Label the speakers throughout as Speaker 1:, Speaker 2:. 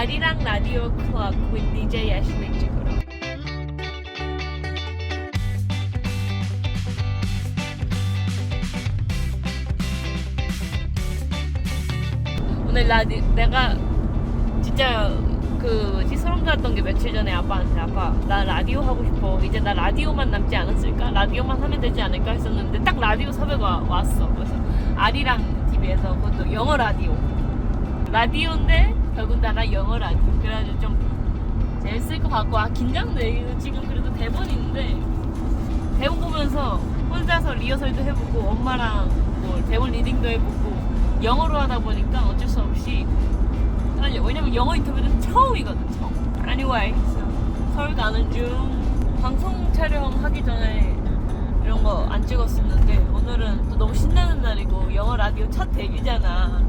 Speaker 1: 아리랑 라디오 클럽 with DJ 애슐리 찍으러 오늘 라디 내가 진짜 그 뭐지 소름 돋았던 게 며칠 전에 아빠한테 아빠 나 라디오 하고 싶어. 이제 나 라디오만 남지 않았을까? 라디오만 하면 되지 않을까 했었는데 딱 라디오 섭외가 왔어. 그래서 아리랑 TV에서 그것도 영어 라디오. 라디오인데 더군다나 영어 라디오 그래가지고 좀 재밌을 것 같고 아 긴장돼. 지금 그래도 대본 있는데. 대본 보면서 혼자서 리허설도 해보고 엄마랑 뭐 대본 리딩도 해보고 영어로 하다 보니까 어쩔 수 없이 왜냐면 영어 인터뷰는 처음이거든 처음. Anyway 서울 가는 중 방송 촬영하기 전에 이런 거 안 찍었었는데 오늘은 또 너무 신나는 날이고 영어 라디오 첫 데뷔잖아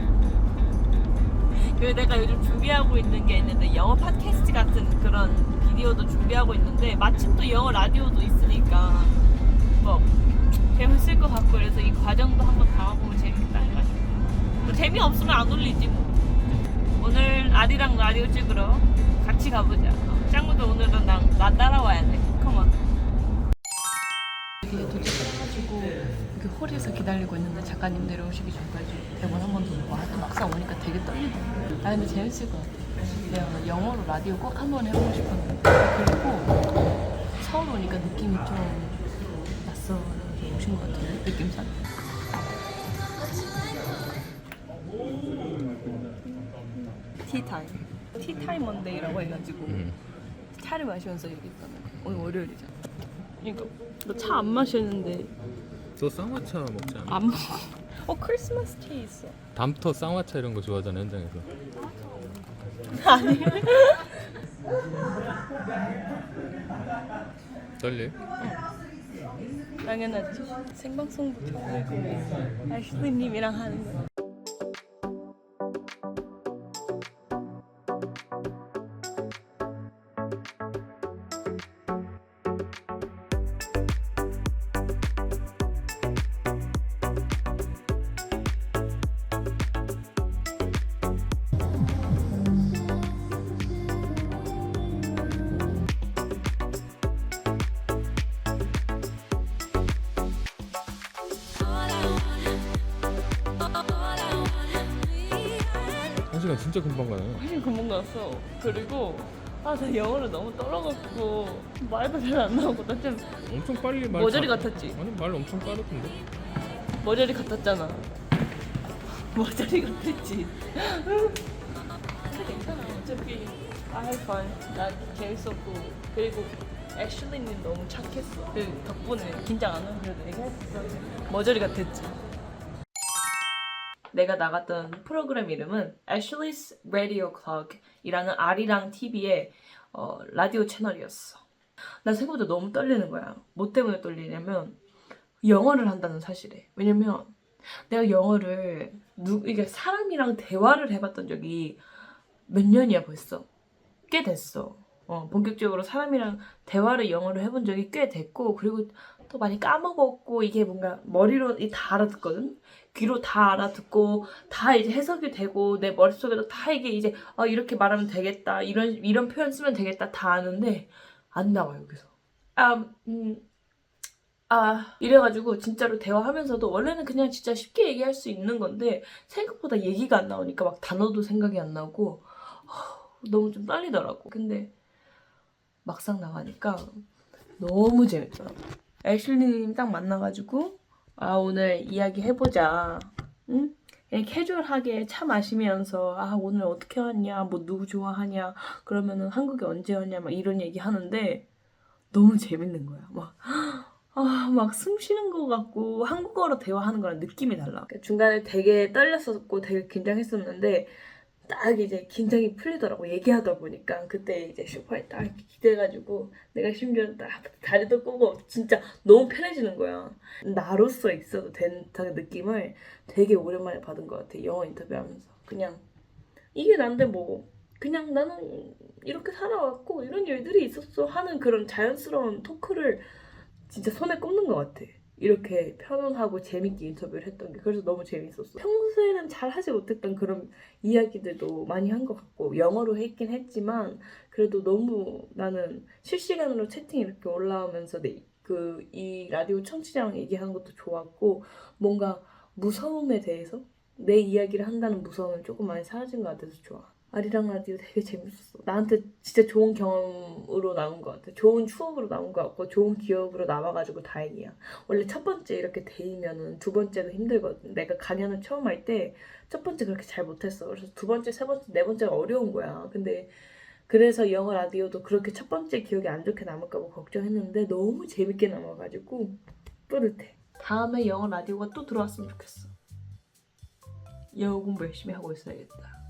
Speaker 1: 그리고 내가 요즘 준비하고 있는 게 있는데 영어 팟캐스트 같은 그런 비디오도 준비하고 있는데 마침 또 영어 라디오도 있으니까 뭐 재밌을 것 같고 그래서 이 과정도 한번 담아보면 재밌겠다 해가지고. 뭐 재미없으면 안 올리지 뭐. 오늘 아리랑 라디오 찍으러 같이 가보자. 어, 짱구도 오늘은 나, 나 따라와야 돼. 컴온
Speaker 2: 여기 도착해가지고 여기 홀에서 기다리고 있는데 작가님 내려오시기 전까지 또 막상 오니까 되게 떨리다. 아 근데 재밌을 것 같아. 내가 영어로 라디오 꼭 한 번 해보고 싶었는데 그리고 서울 오니까 느낌이 좀 낯설게 오신 것 같은 느낌상. 티타임. 티타임 먼데이라고 해가지고 차를 마시면서 얘기했잖아. 오늘 월요일이잖아. 그러니까 너 차 안 마시는데
Speaker 3: 너 쌍화차 먹지 않아?
Speaker 2: 안 먹어. 어 크리스마스 티 있어.
Speaker 3: 다음부터 쌍화차 이런 거 좋아하잖아 현장에서
Speaker 2: 아니.
Speaker 3: 떨려?
Speaker 2: 당연하지. 생방송도 처음이고 아시드님이랑 하는 거.
Speaker 3: 시간 진짜 금방 가네
Speaker 2: 훨씬 금방 갔어. 그리고 아, 나 영어를 너무 떨어갖고 말도 잘 안 나오고 나 좀
Speaker 3: 엄청 빨리 말
Speaker 2: 모조리
Speaker 3: 잘-
Speaker 2: 같았지.
Speaker 3: 아니 말 엄청 빠르던데
Speaker 2: 머저리 같았잖아. 머저리 같았지. 괜찮아. 어차피 I had fun. 나 재밌었고 그리고 애슐리님 너무 착했어. 그 덕분에 긴장 안 하고 그래도 얘기했어. 머저리 같았지. 내가 나갔던 프로그램 이름은 Ashley's Radio Clock이라는 아리랑 TV의 어, 라디오 채널이었어. 나 생각보다 너무 떨리는 거야. 뭐 때문에 떨리냐면 영어를 한다는 사실에. 왜냐면 내가 영어를 누 이게 사람이랑 대화를 해봤던 적이 몇 년이야 벌써. 꽤 됐어. 어, 본격적으로 사람이랑 대화를 영어를 해본 적이 꽤 됐고 그리고 또 많이 까먹었고 이게 뭔가 머리로 이다 알아듣거든. 귀로 다 알아듣고 다 이제 해석이 되고 내 머릿속에도 다 이게 이제 아 이렇게 말하면 되겠다 이런 이런 표현 쓰면 되겠다 다 아는데 안 나와 여기서. 아 음. 아 이래가지고 진짜로 대화하면서도 원래는 그냥 진짜 쉽게 얘기할 수 있는 건데 생각보다 얘기가 안 나오니까 막 단어도 생각이 안 나고 하, 너무 좀 떨리더라고 근데 막상 나가니까 너무 재밌더라고 애슐리님 딱 만나가지고 아 오늘 이야기 해보자 응? 캐주얼하게 차 마시면서 아 오늘 어떻게 왔냐 뭐 누구 좋아하냐 그러면은 한국에 언제 왔냐 막 이런 얘기 하는데 너무 재밌는 거야 막 아, 막 숨 쉬는 것 같고 한국어로 대화하는 거랑 느낌이 달라. 중간에 되게 떨렸었고 되게 긴장했었는데 딱 이제 긴장이 풀리더라고 얘기하다 보니까 그때 이제 슈퍼에 딱 기대가지고 내가 심지어 딱 다리도 꼬고 진짜 너무 편해지는 거야. 나로서 있어도 된다는 느낌을 되게 오랜만에 받은 것 같아 영어 인터뷰하면서 그냥 이게 난데 뭐 그냥 나는 이렇게 살아왔고 이런 일들이 있었어 하는 그런 자연스러운 토크를 진짜 손에 꼽는 것 같아. 이렇게 편안하고 재밌게 인터뷰를 했던 게 그래서 너무 재밌었어. 평소에는 잘 하지 못했던 그런 이야기들도 많이 한 것 같고 영어로 했긴 했지만 그래도 너무 나는 실시간으로 채팅 이렇게 올라오면서 그이 라디오 청취자랑 얘기하는 것도 좋았고 뭔가 무서움에 대해서 내 이야기를 한다는 무서움은 조금 많이 사라진 것 같아서 좋아. 아리랑 라디오 되게 재밌었어. 나한테 진짜 좋은 경험으로 나온 것 같아. 좋은 추억으로 나온 것 같고 좋은 기억으로 남아가지고 다행이야. 원래 첫 번째 이렇게 데이면은 두 번째도 힘들거든. 내가 강연을 처음 할 때 첫 번째 그렇게 잘 못했어. 그래서 두 번째, 세 번째, 네 번째가 어려운 거야. 근데 그래서 영어 라디오도 그렇게 첫 번째 기억이 안 좋게 남을까 봐 걱정했는데 너무 재밌게 남아가지고 뿌듯해. 다음에 영어 라디오가 또 들어왔으면 좋겠어. 영어 공부 열심히 하고 있어야겠다.